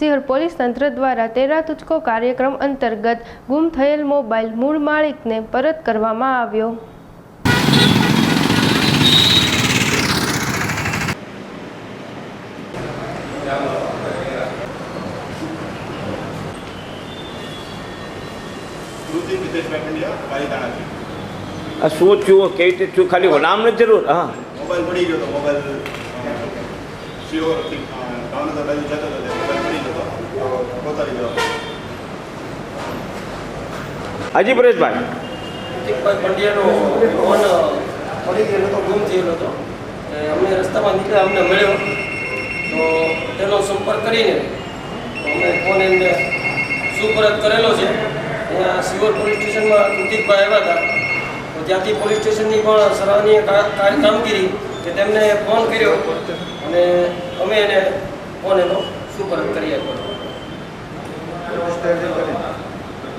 Sihor police તંત્ર દ્વારા તેરા તુચકો કાર્યક્રમ અંતર્ગત ગુમ થયેલ મોબાઈલ મૂળ માલિકને પરત કરવામાં આવ્યો. આ શું થયું? કેવી રીતે થયું? ખાલી નામ નથી જરૂર? હા. મોબાઈલ પડી ગયો મોબાઈલ શિહોરથી ભાવનગર બાજુ જતો હતો તે મોબાઈલ પડી ગયો હતો પોતાની ગયો હાજી પરેશભાઈ પ્રતિકભાઈ પંડ્યાનો ફોન પડી ગયેલો હતો ગુમ થયેલો હતો પરેશભાઈ અમને રસ્તામાં નીકળ્યા અમને મળ્યો. તો તેનો સંપર્ક કરીને અમે ફોન એમને સુપરત કરેલો છે. અહીંયા સિવર પોલીસ સ્ટેશનમાં કૃતિકભાઈ આવ્યા હતા. તો ત્યાંથી પોલીસ સ્ટેશનની પણ સરાહનીય કામગીરી કે તેમને ફોન કર્યો અને અમે એને ફોન એનો સુપરત કરી આપ્યો.